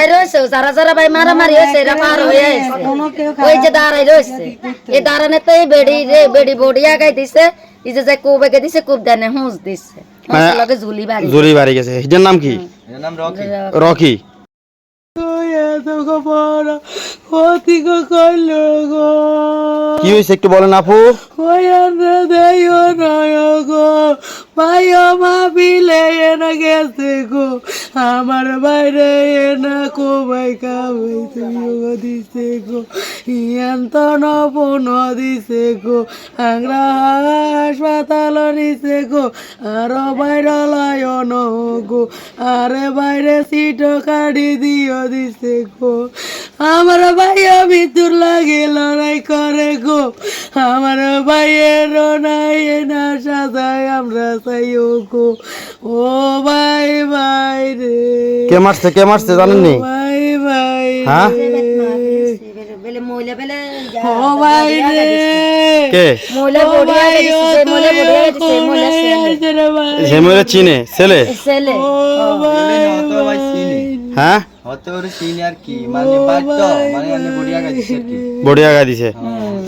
খাড়াই রয়েছে যারা যারা ভাই মারামারি হয়েছে এরা পার হয়ে আসছে ওই যে দাঁড়াই রয়েছে এই দাঁড়ানে তো এই বেড়ি রে বেড়ি বড়ি আগাই দিছে এই যে যে কুব এগে দিছে কুব দেনে হুঁস দিছে হুঁসের লগে ঝুলি বাড়ি জুরি বাড়ি গেছে এটার নাম কি এর নাম রকি রকি কি হয়েছে একটু বলেন আপু? আমার বাইরে এনা কোবাই কাবাই তুমি দিছে গো ইয়ান্ত নপন দিছে গো আংরা হাসপাতাল নিছে গো আর বাইরে লয় ন গো আরে বাইরে সিট কাড়ি দিও দিছে গো আমার ভাইয়া মৃত্যুর লাগে লড়াই করে গো। আমার ভাইয়ের নাই না সাজায় আমরা চাইও গো। ও ভাই ভাই রে। কে মারছে কে মারছে জানেননি? ভাই ভাই হ্যাঁ? বেলে মহিলা ও ভাই রে। কে? মহিলা মহিলা মহিলা ছেলে। ছেলে? ভাই হ্যাঁ? কি মানে মানে কি বড়ি আগা দিছে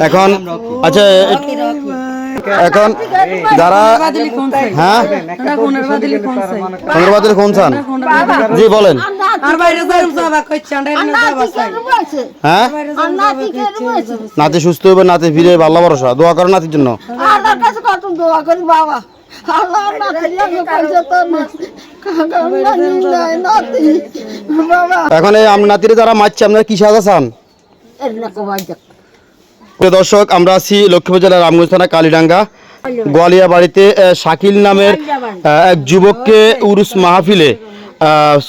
এখন আচ্ছা এখন যারা হ্যাঁ কোন চান জি বলেন হ্যাঁ নাতি সুস্থ হবে নাতি ফিরে ভালো ভরসা দোয়া করো নাতির জন্য আল্লাহর কাছে কত দোয়া করি বাবা আল্লাহ নাতি এখন এই আম- নাতিরে যারা মারছে, আপনারা কি সাজা চান? দর্শক, আমরা আছি লক্ষ্মীপুর জেলার রামগঞ্জ থানা কালীডাঙ্গা। গোয়ালিয়া বাড়িতে শাকিল নামের এক যুবককে উরুস মাহফিলে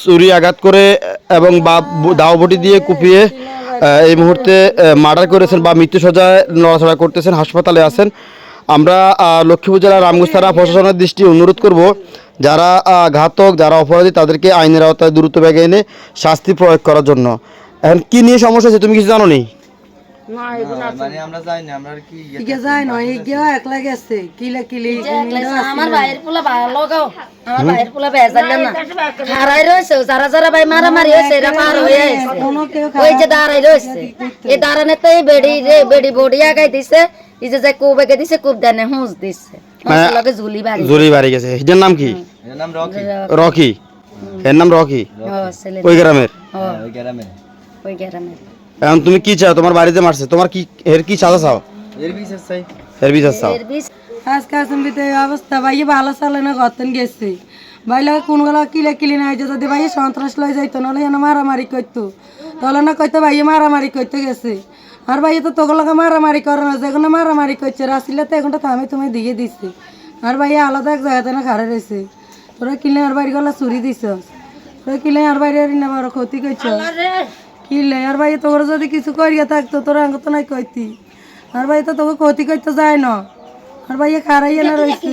ছুরি আঘাত করে এবং বা দাওবটি দিয়ে কুপিয়ে এই মুহূর্তে মার্ডার করেছেন বা মৃত্যু সজায় নড়াচড়া করতেছেন, হাসপাতালে আছেন। আমরা লক্ষ্মীপুর জেলার রামগঞ্জ থানা প্রশাসনের দৃষ্টি অনুরোধ করব যারা আহ, ঘাতক যারা অপরাধী তাদেরকে আইনের আওতায় দ্রুত ব্যাগে এনে শাস্তি প্রয়োগ করার জন্য। এখন কি নিয়ে সমস্যা আছে তুমি কিছু জানো নি দাঁড়ানে বেড়ি রে বেড়ি বড়ি আগাই দিছে এই যে যে কুব এগে দিছে কুব দেনে হুঁস দিছে। লগে ঝুলি বাড়ি। গেছে। এটার নাম কি? রকি। রকি। এর নাম রকি? ওই গ্রামের? এখন তুমি কি চাও? তোমার বাড়িতে মারছে। তোমার কি এর কি চাওয়া চাও? এর বিচার চাও। আজকে আসম্বিতে অবস্থা। ভাই ভালো চালে না গতন গেছে। ভাই লাগে কোন গলা কিলে কিলি নাই যে যদি ভাই সন্ত্রাস লই যাইতো নাহলে এনে মারামারি করতো। তাহলে না কইতো ভাই মারামারি করতে গেছে। আর ভাই তো তোগুলোকে মারামারি করে না যেগুলো মারামারি করছে রাসিলে তো এখনটা তো আমি তুমি দিয়ে দিছি। আর ভাই আলাদা এক জায়গাতে না খাড়ে রয়েছে। তোরা কিলে আর বাড়ি গলা চুরি দিছ? তোরা কিলে আর বাইরে না বড় ক্ষতি করছ? কিলে আর ভাই তোর যদি কিছু করিয়া থাকতো তোরা আঙ্গ তো নাই কইতি। আর ভাই তো তোকে ক্ষতি করতে যায় না। আর ভাই খারাইয়া না রয়েছে